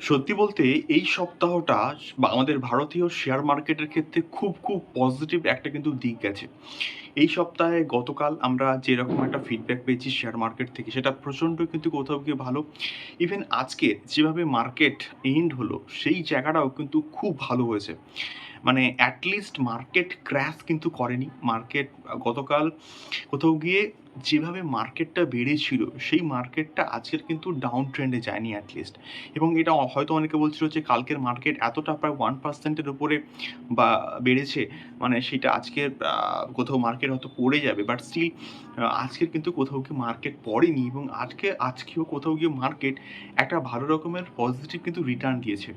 সত্যি বলতে এই সপ্তাহটা আমাদের ভারতীয় শেয়ার মার্কেটের ক্ষেত্রে খুব, খুব পজিটিভ একটা কিন্তু দিক গেছে। এই সপ্তাহে গতকাল আমরা যেরকম একটা ফিডব্যাক পেয়েছি শেয়ার মার্কেট থেকে সেটা প্রচণ্ড কিন্তু কোথাও গিয়ে ভালো। ইভেন আজকে যেভাবে মার্কেট এন্ড হলো সেই জায়গাটাও কিন্তু খুব ভালো হয়েছে। মানে অ্যাটলিস্ট মার্কেট ক্র্যাশ কিন্তু করেনি। মার্কেট গতকাল কোথাও গিয়ে যেভাবে মার্কেটটা বেড়েছিল, সেই মার্কেটটা আজকের কিন্তু ডাউন ট্রেন্ডে যায়নি এট লিস্ট। এবং এটা হয়তো অনেকে বলছিল যে কালকের মার্কেট এতটা প্রায় ওয়ান পার্সেন্টের উপরে বা বেড়েছে, মানে সেটা আজকের কোথাও মার্কেট হয়তো পড়ে যাবে। বাট স্টিল আজকের কিন্তু কোথাও গিয়ে মার্কেট পড়েনি এবং আজকে আজকেও কোথাও গিয়ে মার্কেট একটা ভালো রকমের পজিটিভ কিন্তু রিটার্ন দিয়েছে।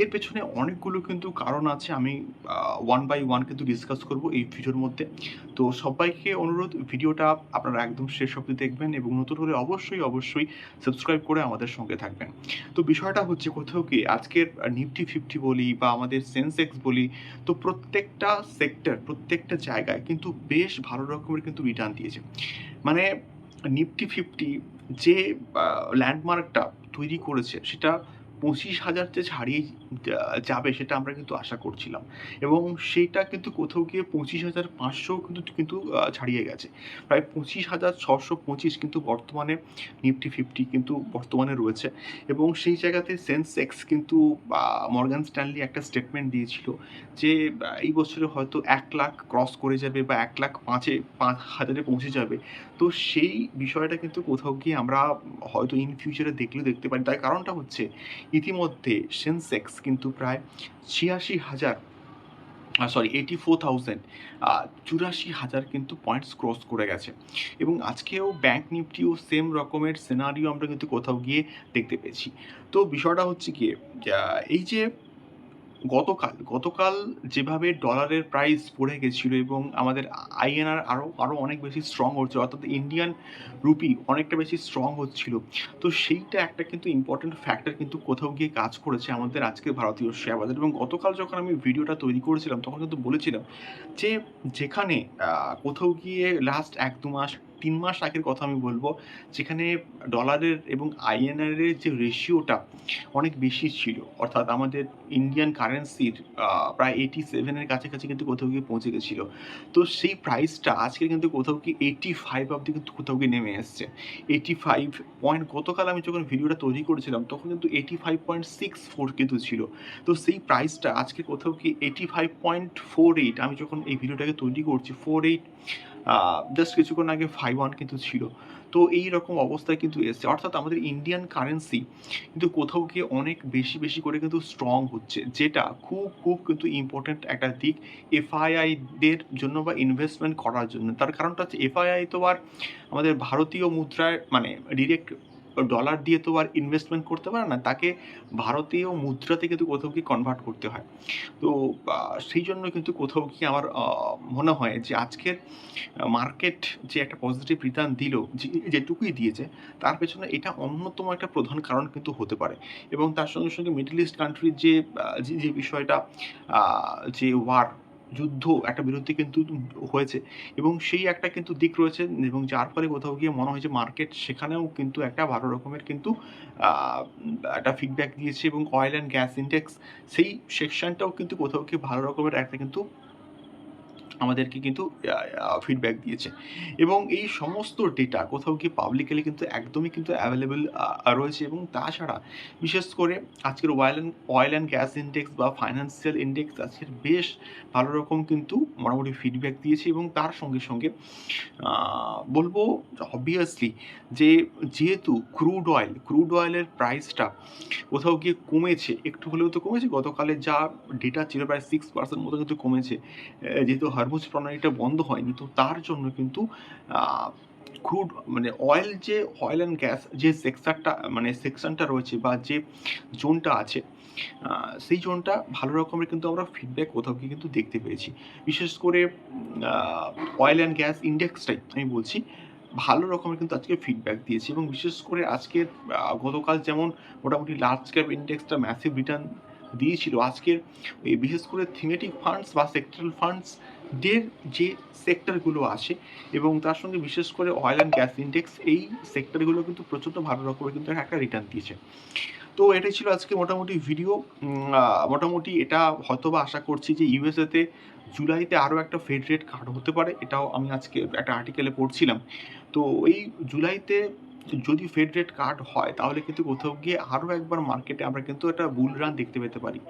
এর পেছনে অনেকগুলো কিন্তু কারণ আছে। আমি ওয়ান বাই ওয়ান কিন্তু ডিসকাস করব এই ভিডিওর মধ্যে। তো সবাইকে অনুরোধ ভিডিওটা আপনারা একদম শেষ অবধি দেখবেন এবং নতুন হলে অবশ্যই, অবশ্যই সাবস্ক্রাইব করে আমাদের সঙ্গে থাকবেন। তো বিষয়টা হচ্ছে কোথাও কি আজকের নিফটি ফিফটি বলি বা আমাদের সেনসেক্স বলি, তো প্রত্যেকটা সেক্টর, প্রত্যেকটা জায়গায় কিন্তু বেশ ভালো রকমের কিন্তু রিটার্ন দিয়েছে। মানে নিফটি ফিফটি যে ল্যান্ডমার্কটা তৈরি করেছে সেটা ২৫,০০০ যে ছাড়িয়ে যাবে সেটা আমরা কিন্তু আশা করছিলাম। এবং সেইটা কিন্তু কোথাও গিয়ে ২৫,৫০০ কিন্তু কিন্তু ছাড়িয়ে গেছে। প্রায় ২৫,৬২৫ কিন্তু বর্তমানে নিফটি ফিফটি কিন্তু বর্তমানে রয়েছে। এবং সেই জায়গাতে সেন্সেক্স কিন্তু মর্গান স্ট্যানলি একটা স্টেটমেন্ট দিয়েছিল যে এই বছরে হয়তো ১,০০,০০০ ক্রস করে যাবে বা এক লাখ পাঁচে পাঁচ হাজারে পৌঁছে যাবে। তো সেই বিষয়টা কিন্তু কোথাও গিয়ে আমরা হয়তো ইন ফিউচারে দেখলেও দেখতে পারি। তার কারণটা হচ্ছে ইতিমধ্যে সেনসেক্স কিন্তু প্রায় ছিয়াশি হাজার সরি 84,000 আ ৮৪,০০০ কিন্তু পয়েন্টস ক্রস করে গেছে। এবং আজকেও ব্যাংক নিফটিও সেম রকমের সিনারিও আমরা কিন্তু কোথাও গিয়ে দেখতে পেয়েছি। তো বিষয়টা হচ্ছে যা এই যে গতকাল, গতকাল যেভাবে ডলারের প্রাইস পড়ে গেছিল এবং আমাদের আইএনআর আরও আরও অনেক বেশি স্ট্রং হচ্ছে অর্থাৎ ইন্ডিয়ান রুপি অনেকটা বেশি স্ট্রং হচ্ছিল। তো সেইটা একটা কিন্তু ইম্পোর্টেন্ট ফ্যাক্টর কিন্তু কোথাও গিয়ে কাজ করেছে আমাদের আজকের ভারতীয় শেয়ার বাজার এবং গতকাল যখন আমি ভিডিওটা তৈরি করেছিলাম তখন কিন্তু বলেছিলাম যে যেখানে কোথাও গিয়ে লাস্ট ১-২ মাস ৩ মাস আগের কথা আমি বলব, যেখানে ডলারের এবং আইএনআর এর যে রেশিওটা অনেক বেশি ছিল। অর্থাৎ আমাদের ইন্ডিয়ান কারেন্সির প্রায় এইটি সেভেনের কাছাকাছি কিন্তু কোথাও গিয়ে পৌঁছে গেছিল। তো সেই প্রাইসটা আজকে কিন্তু কোথাও গিয়ে 85 অব্দি কিন্তু কোথাও গিয়ে নেমে এসছে। 85 পয়েন্ট গতকাল আমি যখন ভিডিওটা তৈরি করেছিলাম, তখন কিন্তু 85.64 কিন্তু ছিল। তো সেই প্রাইসটা আজকে কোথাও কি eighty five point four eight আমি যখন এই ভিডিওটাকে তৈরি করছি 48 আ জাস্ট কিছুক্ষণ আগে 51 কিন্তু ছিল। তো এই রকম অবস্থায় কিন্তু এসছে। অর্থাৎ আমাদের ইন্ডিয়ান কারেন্সি কিন্তু কোথাও গিয়ে অনেক বেশি, বেশি করে কিন্তু স্ট্রং হচ্ছে। যেটা খুব, খুব কিন্তু ইম্পর্টেন্ট একটা দিক এফআইআইদের জন্য বা ইনভেস্টমেন্ট করার জন্য। তার কারণটা হচ্ছে এফআইআই তো আর আমাদের ভারতীয় মুদ্রায় মানে ডিরেক্ট ডলার দিয়ে তো আর ইনভেস্টমেন্ট করতে পারে না। তাকে ভারতীয় মুদ্রাতে কিন্তু কোথাও গিয়ে কনভার্ট করতে হয়। তো সেই জন্য কিন্তু কোথাও গিয়ে আমার মনে হয় যে আজকের মার্কেট যে একটা পজিটিভ রিটার্ন দিল, যেটুকুই দিয়েছে তার পেছনে এটা অন্যতম একটা প্রধান কারণ কিন্তু হতে পারে। এবং তার সঙ্গে, সঙ্গে মিডল ইস্ট কান্ট্রির যে যে বিষয়টা যে ওয়ার যুদ্ধ, একটা বিরতি কিন্তু হয়েছে এবং সেই একটা কিন্তু দিক রয়েছে এবং যার ফলে কোথাও গিয়ে মনে হয়েছে মার্কেট সেখানেও কিন্তু একটা ভালো রকমের কিন্তু একটা ফিডব্যাক দিয়েছে এবং অয়েল অ্যান্ড গ্যাস ইন্ডেক্স সেই সেকশনটাও কিন্তু কোথাও গিয়ে ভালো রকমের একটা কিন্তু আমাদেরকে কিন্তু ফিডব্যাক দিয়েছে। এবং এই সমস্ত ডেটা কোথাও গিয়ে পাবলিকালি কিন্তু একদমই কিন্তু অ্যাভেলেবেল রয়েছে এবং তাছাড়া বিশেষ করে আজকের oil and oil and gas index বা ফাইন্যান্সিয়াল ইন্ডেক্স আজকের বেশ ভালো রকম কিন্তু মোটামুটি ফিডব্যাক দিয়েছে এবং তার সঙ্গে, সঙ্গে বলব অবভিয়াসলি যে যেহেতু ক্রুড অয়েল, ক্রুড অয়েলের প্রাইসটা কোথাও গিয়ে কমেছে, একটু হলেও তো কমেছে। গতকালে যা ডেটা ছিল প্রায় সিক্স পার্সেন্ট মতো কিন্তু কমেছে। যেহেতু হরমুজ প্রণালীটা বন্ধ হয়নি, তো তার জন্য কিন্তু ক্রুড মানে অয়েল যে অয়েল অ্যান্ড গ্যাস যে সেক্টরটা মানে সেকশনটা রয়েছে বা যে জোনটা আছে সেই জোনটা ভালো রকমের কিন্তু আমরা ফিডব্যাক কোথাও গিয়ে কিন্তু দেখতে পেয়েছি। বিশেষ করে অয়েল অ্যান্ড গ্যাস ইনডেক্সটাই আমি বলছি। ভালো রকমের কিন্তু আজকে ফিডব্যাক দিয়েছে এবং বিশেষ করে আজকে গতকাল যেমন মোটামুটি লার্জ ক্যাপ ইন্ডেক্সটা ম্যাসিভ রিটার্ন দিয়েছিল। আজকের বিশেষ করে থিমেটিক ফান্ডস বা সেক্টরাল ফান্ডস দের যে সেক্টরগুলো আছে এবং তার সঙ্গে বিশেষ করে অয়েল অ্যান্ড গ্যাস ইন্ডেক্স এই সেক্টরগুলো কিন্তু প্রচণ্ড ভালো রকমের কিন্তু একটা রিটার্ন দিয়েছে। তো এটাই ছিল আজকে মোটামুটি ভিডিও মোটামুটি এটা হয়তোবা আশা করছি যে ইউএসএতে জুলাইতে আরও একটা ফেড রেট কাট হতে পারে, এটাও আমি আজকে একটা আর্টিকেলে পড়ছিলাম তো এই জুলাইতে যদি ফেড রেট কাট হয়, তাহলে কিন্তু কোথাও গিয়ে আরও একবার মার্কেটে আমরা কিন্তু একটা বুল রান দেখতে পেতে পারি।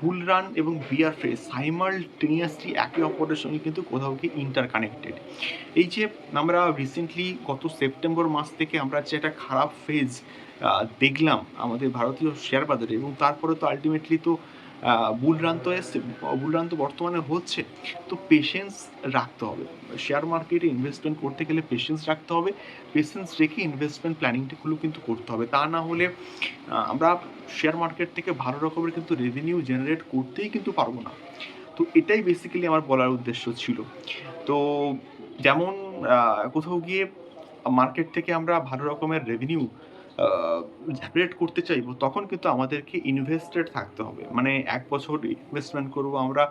বুল রান এবং বিয়ার ফ্রেস সাইমালটেনিয়াসলি একে অপরের সঙ্গে কিন্তু কোথাও গিয়ে ইন্টার কানেক্টেড এই যে আমরা রিসেন্টলি গত সেপ্টেম্বর মাস থেকে আমরা যে একটা খারাপ ফেজ দেখলাম আমাদের ভারতীয় শেয়ার বাজারে এবং তারপরে তো আলটিমেটলি তো বুল রান তো এসছে বুল রান তো বর্তমানে হচ্ছে, তো পেশেন্স রাখতে হবে। শেয়ার মার্কেটে ইনভেস্টমেন্ট করতে গেলে পেশেন্স রাখতে হবে পেশেন্স রেখে ইনভেস্টমেন্ট প্ল্যানিংগুলো কিন্তু করতে হবে। তা না হলে আমরা শেয়ার মার্কেট থেকে ভালো রকমের কিন্তু রেভিনিউ জেনারেট করতেই কিন্তু পারব না। তো এটাই বেসিক্যালি আমার বলার উদ্দেশ্য ছিল। তো যেমন কোথাও গিয়ে মার্কেট থেকে আমরা ভালো রকমের রেভিনিউ জেনারেট করতে চাইব, তখন কিন্তু আমাদেরকে ইনভেস্টেড থাকতে হবে। মানে এক বছর ইনভেস্টমেন্ট করব, আমরা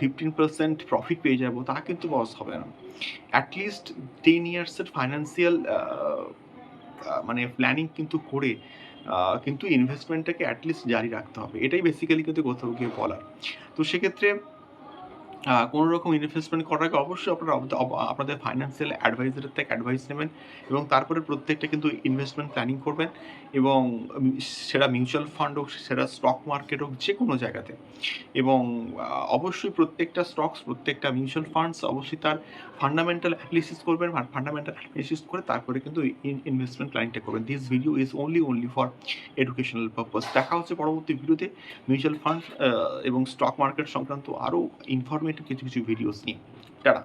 ফিফটিন পার্সেন্ট প্রফিট পেয়ে যাব, তা কিন্তু বস হবে না। অ্যাটলিস্ট টেন ইয়ার্সের ফাইন্যান্সিয়াল মানে প্ল্যানিং কিন্তু করে কিন্তু ইনভেস্টমেন্টটাকে অ্যাটলিস্ট জারি রাখতে হবে। এটাই বেসিক্যালি কিন্তু কোথাও গিয়ে বলার। তো সেক্ষেত্রে কোনো রকম ইনভেস্টমেন্ট করার আগে অবশ্যই আপনারা আপনাদের ফাইন্যান্সিয়াল অ্যাডভাইজারের থেকে অ্যাডভাইস নেবেন এবং তারপরে প্রত্যেকটা কিন্তু ইনভেস্টমেন্ট প্ল্যানিং করবেন এবং সেটা মিউচুয়াল ফান্ড হোক, সেটা স্টক মার্কেট হোক, যে কোনো জায়গাতে। এবং অবশ্যই প্রত্যেকটা স্টকস প্রত্যেকটা মিউচুয়াল ফান্ডস অবশ্যই তার ফান্ডামেন্টাল অ্যানালিসিস করবেন ফান্ডামেন্টাল অ্যানালিসিস করে তারপরে কিন্তু ইনভেস্টমেন্ট প্ল্যানিংটা করবেন। This video is only only for educational purpose দেখা হচ্ছে পরবর্তী ভিডিওতে মিউচুয়াল ফান্ড এবং স্টক মার্কেট সংক্রান্ত আরও ইনফরমেটিভ কিছু কিছু ভিডিওস নিয়ে টাটা।